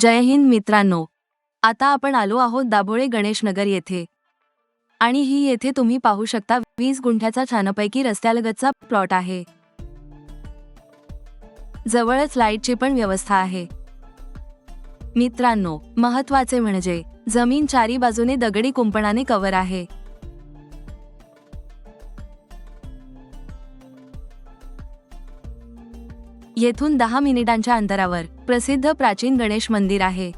जय हिंद मित्रांनो. आता आपण आलो आहोत दाभोळे गणेशनगर येथे. आणि ही येथे तुम्ही पाहू शकता वीस गुंठ्याचा छानपैकी रस्त्यालगतचा प्लॉट आहे. जवळच लाईटची पण व्यवस्था आहे. मित्रांनो महत्त्वाचे म्हणजे जमीन चारी बाजूने दगडी कुंपणाने कव्हर आहे. येथून दहा मिनिटांच्या अंतरावर. प्रसिद्ध प्राचीन गणेश मंदिर आहे.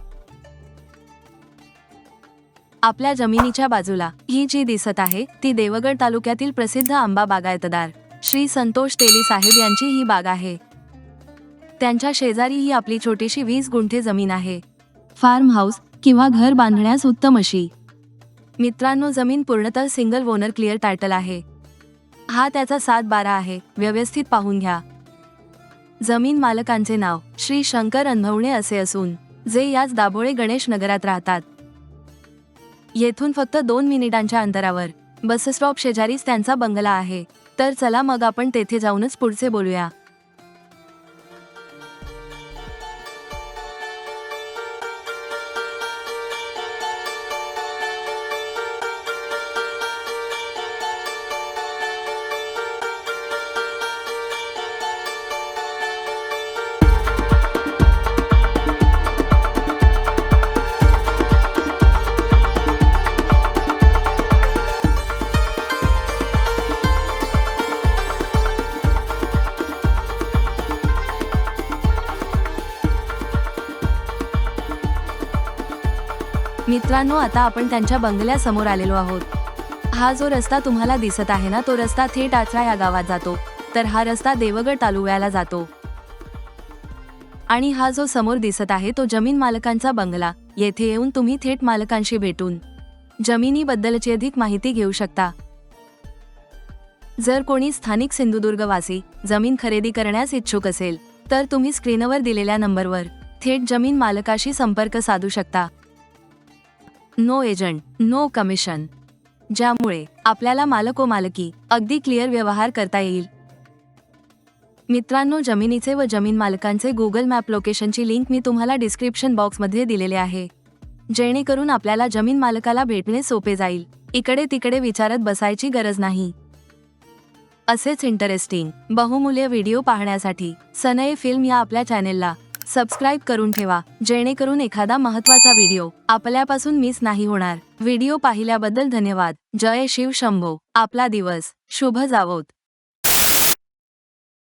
आपल्या जमिनीच्या बाजूला ही जी दिसत आहे ती देवगड तालुक्यातील प्रसिद्ध आंबा बागायतदार श्री संतोष तेली साहेब यांची ही बाग आहे. त्यांच्या शेजारी ही आपली छोटीशी वीस गुंठे जमीन आहे. फार्म हाऊस किंवा घर बांधण्यास उत्तम अशी. मित्रांनो जमीन पूर्णतः सिंगल ओनर क्लिअर टायटल आहे. हा त्याचा सात बारा आहे. व्यवस्थित पाहून घ्या. जमीन मालकांचे नाव श्री शंकर अनभवणे असे असून जे याच दाभोळे गणेश नगरात राहतात. येथून फक्त दोन मिनिटांच्या अंतरावर बस स्टॉप शेजारीच त्यांचा बंगला आहे. तर चला मग आपण तेथे जाऊनच पुढचे बोलूया. मित्रांनो आता आपण त्यांच्या बंगल्यासमोर आलेलो आहोत. हा जो रस्ता तुम्हाला दिसत आहे ना तो रस्ता थेट आचरा या गावात जातो. तर हा रस्ता देवगड तालुक्याला जातो. आणि हा जो समोर दिसत आहे तो जमीन मालकांचा बंगला. येथे येऊन तुम्ही थेट मालकांशी भेटून जमिनीबद्दलची अधिक माहिती घेऊ शकता. जर कोणी स्थानिक सिंधुदुर्गवासी जमीन खरेदी करण्यास इच्छुक असेल तर तुम्ही स्क्रीनवर दिलेल्या नंबरवर थेट जमीन मालकाशी संपर्क साधू शकता. नो एजंट नो कमिशन ज्यामुळे आपल्याला मालको मालकी अगदी क्लिअर व्यवहार करता येईल. मित्रांनो जमिनीचे व जमीन मालकांचे गुगल मॅप लोकेशनची लिंक मी तुम्हाला डिस्क्रिप्शन बॉक्समध्ये दिलेले आहे. जेणेकरून आपल्याला जमीन मालकाला भेटणे सोपे जाईल. इकडे तिकडे विचारत बसायची गरज नाही. असेच इंटरेस्टिंग बहुमूल्य व्हिडिओ पाहण्यासाठी सनये फिल्म या आपल्या चॅनेलला सबस्क्राईब करून ठेवा जेणेकरून एखादा महत्त्वाचा व्हिडिओ आपल्यापासून मिस नाही होणार. व्हिडिओ पाहिल्याबद्दल धन्यवाद. जय शिव शंभो. आपला दिवस. शुभ जावोत.